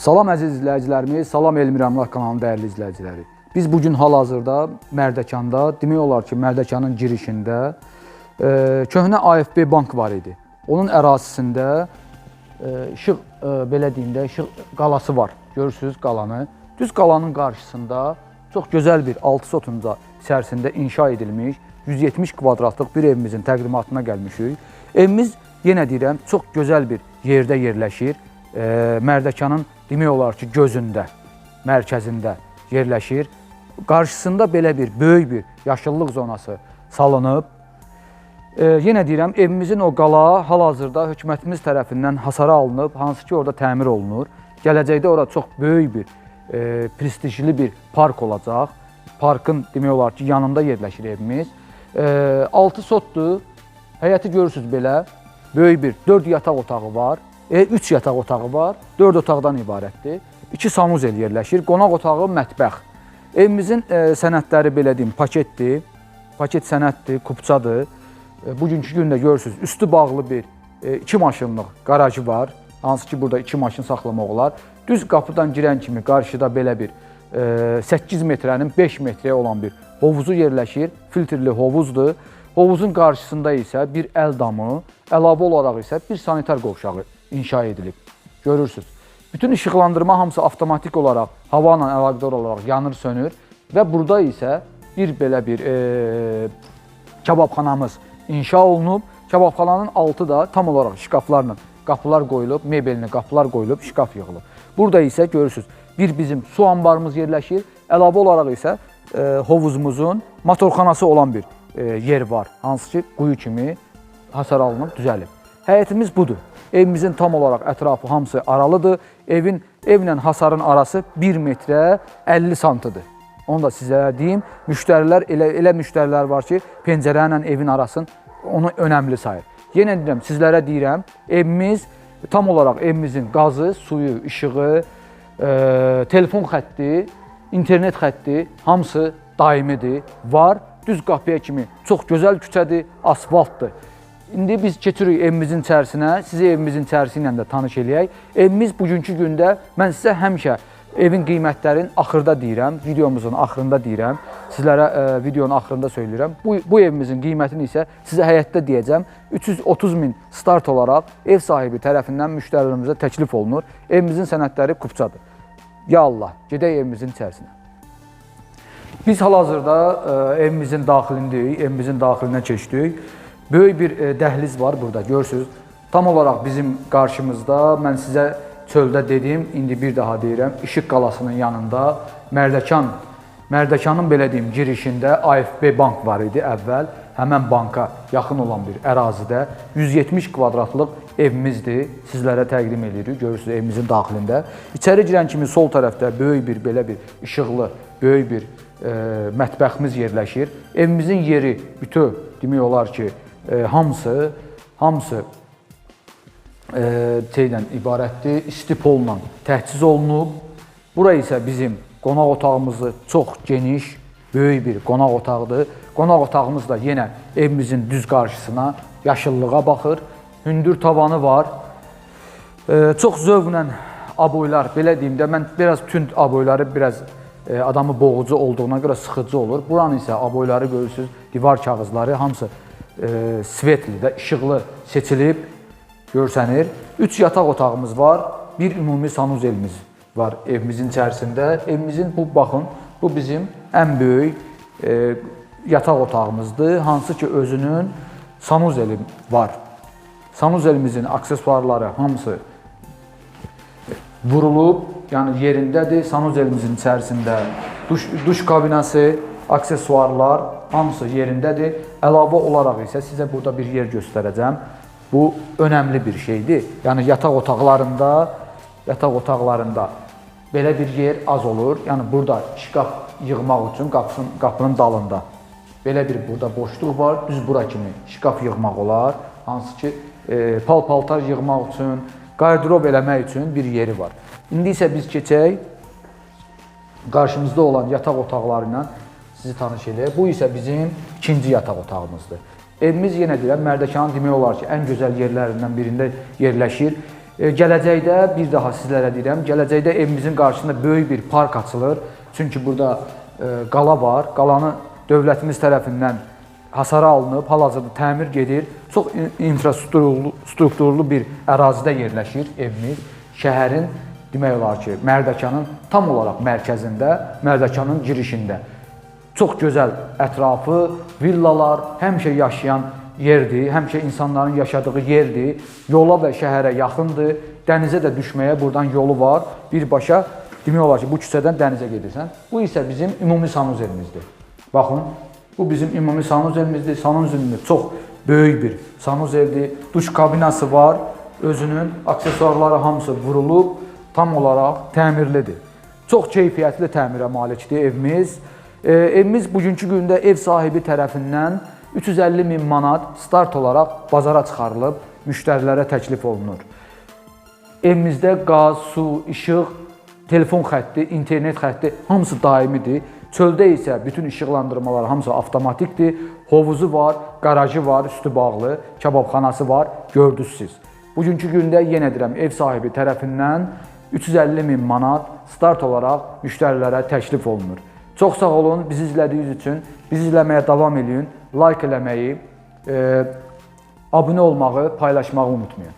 Salam əziz izləyicilərimiz, salam Elmir Əmlak kanalının dəyərli izləyiciləri. Biz bu gün hal-hazırda Mərdəkanda, demək olar ki, Mərdəkanın girişində e, köhnə AFB bank var idi. Onun ərazisində e, işıq e, belə deyim də, işıq qalası var. Görürsüz qalanı. Düz qalanın qarşısında çox gözəl bir 6 sotunca içərisində inşa edilmiş 170 kvadratlıq bir evimizin təqdimatına gəlmişik. Evimiz yenə deyirəm, çox gözəl bir yerdə yerləşir. E, Mərdəkanın demək olar ki, gözündə, mərkəzində yerləşir. Qarşısında belə bir böyük bir yaşıllıq zonası salınıb. E, yenə deyirəm, evimizin o qala hal-hazırda hökumətimiz tərəfindən hasara alınıb, hansı ki, orada təmir olunur. Gələcəkdə ora çox böyük bir e, prestijli bir park olacaq. Parkın demək olar ki, yanında yerləşir evimiz. E, 6 sotdur. Həyəti görürsüz belə. Böyük bir 4 yataq otağı var. E, 3 yataq otağı var. 4 otaqdan ibarətdir. 2 sanuzel yerləşir. Qonaq otağı, mətbəx. Evimizin e, sənədləri belə deyim, paketdir. Paket sənəddir, kupçadır. E, bugünkü gündə görürsüz, üstü bağlı bir 2 maşınlıq qarajı var. Hansı ki, burada 2 maşın saxlamaq olar. Düz qapıdan girən kimi qarşıda belə bir e, 8 metrənin 5 metrəyə olan bir hovuzu yerləşir. Filtrli hovuzdur. Hovuzun qarşısında isə bir əl damı, əlavə olaraq isə bir sanitar qovşağı inşa edilib. Görürsüz. Bütün işıqlandırma hamısı avtomatik olaraq hava ilə əlaqədar olaraq yanır, sönür və burada isə bir belə bir e, kababxanamız inşa olunub. Kababxananın altı da tam olaraq şkaflarla qapılar qoyulub, mebelini qapılar qoyulub, şkaf yığılıb. Burada isə görürsüz, bir bizim su anbarımız yerləşir. Əlavə olaraq isə e, hovuzumuzun motorxanası olan bir e, yer var. Hansı ki, quyu kimi hasar alınıb, düzəlib. Həyətimiz budur. Evimizin tam olaraq ətrafı hamısı aralıdır. Evin evlə hasarın arası 1 metrə 50 santıdır. Onu da sizə deyim. Müştərilər elə elə müştərilər var ki, pəncərə evin arasını onu önəmli sayır. Yenə deyirəm, sizlərə deyirəm, evimiz tam olaraq evimizin qazı, suyu, işığı, e, telefon xətti, internet xətti hamısı daimidir, var. Düz qapıya kimi çox gözəl küçədir, asfaltdır. İndi biz keçirik evimizin içərisinə, sizi evimizin içərisi ilə də tanış eləyək. Evimiz bugünkü gündə mən sizə həmişə evin qiymətlərin axırda deyirəm, videomuzun axırında deyirəm. Sizlərə e, videonun axırında söyləyirəm. Bu, bu evimizin qiymətini isə sizə həyətdə deyəcəm. 330 min start olaraq ev sahibi tərəfindən müştərilərimizə təklif olunur. Evimizin sənədləri kupçadır. Ya Allah, gedək evimizin içərisinə. Biz hal-hazırda e, evimizin daxilindəyik, evimizin daxilindən keçdik. Böyük bir e, dəhliz var burada, görürsüz. Tam olaraq bizim qarşımızda mən sizə çöldə dedim, indi bir daha deyirəm, İşıq qalasının yanında Mərdəkan Mərdəkanın belə deyim girişində AFB bank var idi əvvəl. Həmən banka yaxın olan bir ərazidə 170 kvadratlıq evimizdir. Sizlərə təqdim edirik. Görürsüz evimizin daxilində. İçəri girən kimi sol tərəfdə böyük bir belə bir işıqlı, böyük bir e, mətbəximiz yerləşir. Evimizin yeri bütöv demək olar ki, e, hamısı hamısı e, şeydən ibarətdir. İstipolla təchiz olunub. Bura isə bizim qonaq otağımızı çox geniş, böyük bir qonaq otağıdır. Qonaq otağımız da yenə evimizin düz qarşısına yaşıllığa baxır. Hündür tavanı var. E, çox zövqlə aboylar, belə deyim də, mən biraz tünd aboyları biraz e, adamı boğucu olduğuna görə sıxıcı olur. Buranın isə aboyları görürsüz, divar kağızları hamısı e, svetli də, işıqlı seçilib görsənir. 3 yataq otağımız var, bir ümumi sanuzelimiz var evimizin içərisində. Evimizin bu baxın, bu bizim ən böyük e, yataq otağımızdır, hansı ki özünün sanuzeli var. Sanuzelimizin aksesuarları hamısı vurulub, yəni yerindədir. Sanuzelimizin içərisində duş, duş kabinası, aksesuarlar hamısı yerindədir. Əlavə olaraq isə sizə burada bir yer göstərəcəm. Bu önəmli bir şeydir. Yəni yataq otaqlarında, yataq otaqlarında belə bir yer az olur. Yəni burada şkaf yığmaq üçün qapının qapının dalında belə bir burada boşluq var. Düz bura kimi şkaf yığmaq olar. Hansı ki, e, pal-paltar yığmaq üçün, qardırob eləmək üçün bir yeri var. İndi isə biz keçək qarşımızda olan yataq otaqları ilə sizi tanış eləyək. Bu isə bizim ikinci yataq otağımızdır. Evimiz yenə deyirəm, Mərdəkanın demək olar ki, ən gözəl yerlərindən birində yerləşir. E, gələcəkdə bir daha sizlərə deyirəm, gələcəkdə evimizin qarşısında böyük bir park açılır. Çünki burada e, qala var. Qalanı dövlətimiz tərəfindən hasara alınıb, hal-hazırda təmir gedir. Çox in- infrastrukturlu strukturlu bir ərazidə yerləşir evimiz. Şəhərin demək olar ki, Mərdəkanın tam olaraq mərkəzində, Mərdəkanın girişində. Çox gözəl ətrafı, villalar, həmişə yaşayan yerdir, həmişə insanların yaşadığı yerdir. Yola və şəhərə yaxındır. Dənizə də düşməyə buradan yolu var. Birbaşa demək olar ki, bu küçədən dənizə gedirsən. Bu isə bizim ümumi sanuzelimizdir. Baxın, bu bizim ümumi sanuzelimizdir. Sanuzelimiz çox böyük bir sanuzeldir. Duş kabinası var. Özünün aksesuarları hamısı vurulub, tam olaraq təmirlidir. Çox keyfiyyətli təmirə malikdir evimiz. E, evimiz bugünkü gündə ev sahibi tərəfindən 350 min manat start olaraq bazara çıxarılıb, müştərilərə təklif olunur. Evimizdə qaz, su, işıq, telefon xətti, internet xətti hamısı daimidir. Çöldə isə bütün işıqlandırmalar hamısı avtomatikdir. Hovuzu var, qarajı var, üstü bağlı, kababxanası var, gördünüz siz. Bugünkü gündə yenə deyirəm, ev sahibi tərəfindən 350 min manat start olaraq müştərilərə təklif olunur. Çox sağ olun bizi izlədiyiniz üçün. Bizi izləməyə davam edin. Like eləməyi, e, abunə olmağı, paylaşmağı unutmayın.